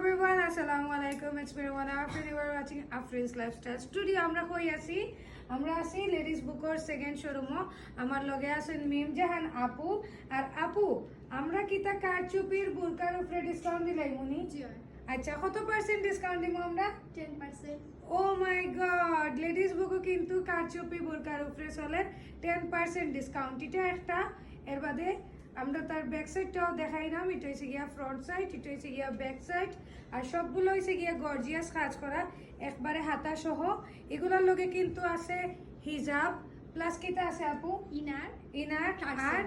everyone, Assalamu alaikum. It's been one hour and you are watching Afrin's Lifestyle আমরা কই আছি আমরা আছি লেডিস বুকর সেকেন্ড শোরুম আমার লগে আছেন মিম জাহান আপু। আর আপু আমরা কি কিতা কারচুপির বুরকার উপরে ডিসকাউন্ট দিলাই মুনি? আচ্ছা কত পার্সেন্ট ডিসকাউন্ট দিব আমরা? Ten percent oh my god ladies বুকও কিন্তু কারচুপি বুরকার উপরে চলে। টেন পার্সেন্ট ডিসকাউন্ট এটা একটা। এর বাদে আমরা তার ব্যাক সাইডটাও দেখাইলাম। এটা হচ্ছে গিয়া ফ্রন্ট সাইড এটা হচ্ছে গিয়া ব্যাক সাইড আর সবগুলো হচ্ছে গিয়া গর্জিয়াস কাজ করা একবারে হাতা সহ এগুলোর লগে কিন্তু আছে হিজাব প্লাস কিটা আছে আপু? ইনার ইনার আর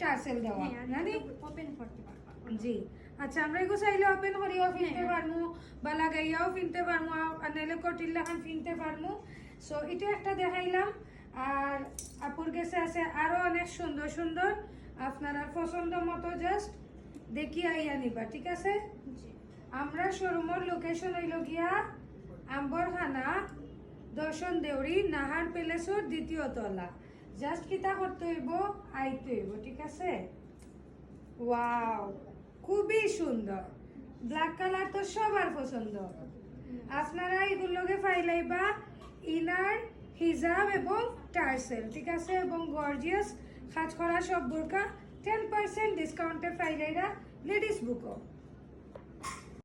টার্সেল দেওয়া। হ্যাঁ জানি ওপেন করতে পারবা জি। আচ্ছা আমরা এগুলো চাইলে ওপেন করিও ফিনতে হ্যাঁ। পারমু বা লাগাইয়াও ফিনতে পারমু আর নাইলে কটিল লাখান ফিনতে পারমু। সো এটা একটা দেখাইলাম। আর আপুর কাছে আছে আরও অনেক সুন্দর সুন্দর আপনারা পছন্দ মতো জাস্ট দেখি আইয়া নিবা ঠিক আছে? আমরা শোরুমের লোকেশন হইল গিয়া আম্বরখানা দর্শন দেউরি নাহার প্যালেসর দ্বিতীয় তলা। জাস্ট কিতা করতে হইব? আইতে হইব ঠিক আছে? ওয়াও খুবই সুন্দর। ব্ল্যাক কালার তো সবার পছন্দ। আপনারা এগুলোকে ফাইলাইবা ইনার হিজাব এবং টার্সেল ঠিক আছে? এবং গর্জিয়াস কাজ করা সব বোরকা টেন পার্সেন্ট ডিসকাউন্টে ফাইলাইরা লেডিস